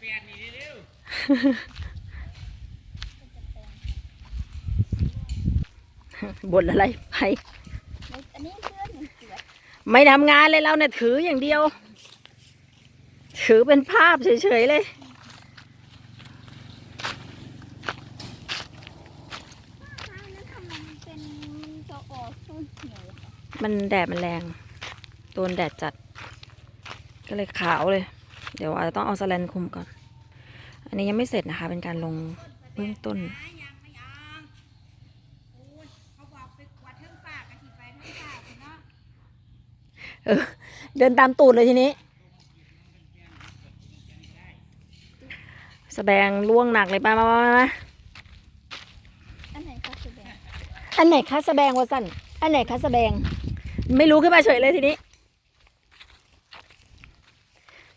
ฟนนี่เร็วบ่นอะไรไปอันนี้เพื่อนมันเสือไม่ทำงานเลยเราเนี่ยถืออย่างเดียว ถือเป็นภาพเฉยๆเลยข้าวนั้นทำไมมันเป็นจะออกสู้เหนียวค่ะมันแดดมันแรง โดนแดดจัด ก็เลยขาวเลย เดี๋ยวอาจจะต้องเอาสแลนคุมก่อน อันนี้ยังไม่เสร็จนะคะ เป็นการลงเบื้องต้นยังไม่ยังโอ้ยเขาบอกไปกวาดเทิงฝากกันทีไปเทิงฝากเนาะเออเดินตามตูดเลยทีนี้ สแบงล่วงหนักเลยป้ามามามามาอันไหนคะสุดแดงอันไหนคะสแบงวะสันอันไหนคะสแบง ไม่รู้ขึ้นมาเฉยเลยทีนี้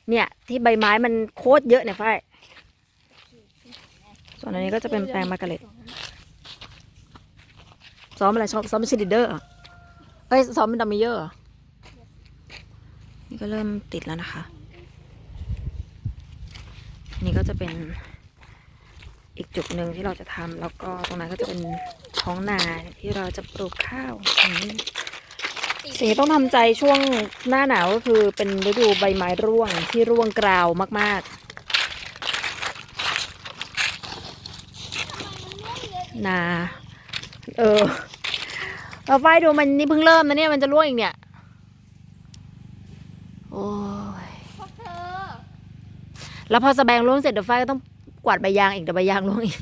เนี่ย ที่ใบไม้มันโคตรเยอะเนี่ยฝ้ายส่วนอันนี้ก็จะเป็นแปลงมาร์กาเร็ตซ้อมอะไรซ้อมซ้อมเป็นชีลิเดอร์เอ้ยซ้อมเป็นดัมเมเยอร์นี่ก็เริ่มติดแล้วนะคะ นี่ก็จะเป็นอีกจุดหนึ่งที่เราจะทำแล้วก็ตรงนั้นก็จะเป็นท้องนาที่เราจะปลูกข้าวอืมสิ่ง ที่ต้องทำใจช่วงหน้าหนาวก็คือเป็นฤดูใบไม้ร่วงที่ร่วงกราวมาก ๆ นาเออเราไฟดูมันนี่เพิ่งเริ่มนะเนี่ยมันจะร่วงอีกเนี่ย โอ้ยแล้วพอสแบงร่วงเสร็จเดี๋ยวไฟก็ต้องกวาดใบยางอีกเดี๋ยวใบยางร่วงอีก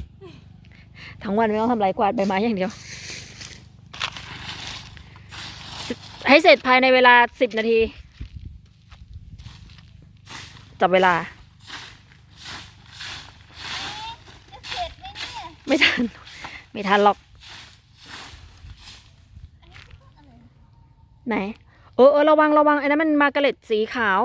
ทั้งวันไม่ต้องทำไรกวาดใบไม้อย่างเดียว ให้เสร็จภายในเวลาสิบนาที จับเวลาไหมเนี่ยไม่ทัน ไม่ทันหรอกอนนไหน เออเออระวังระวังไอ้นั้นมันมาร์กาเล็ดสีขาว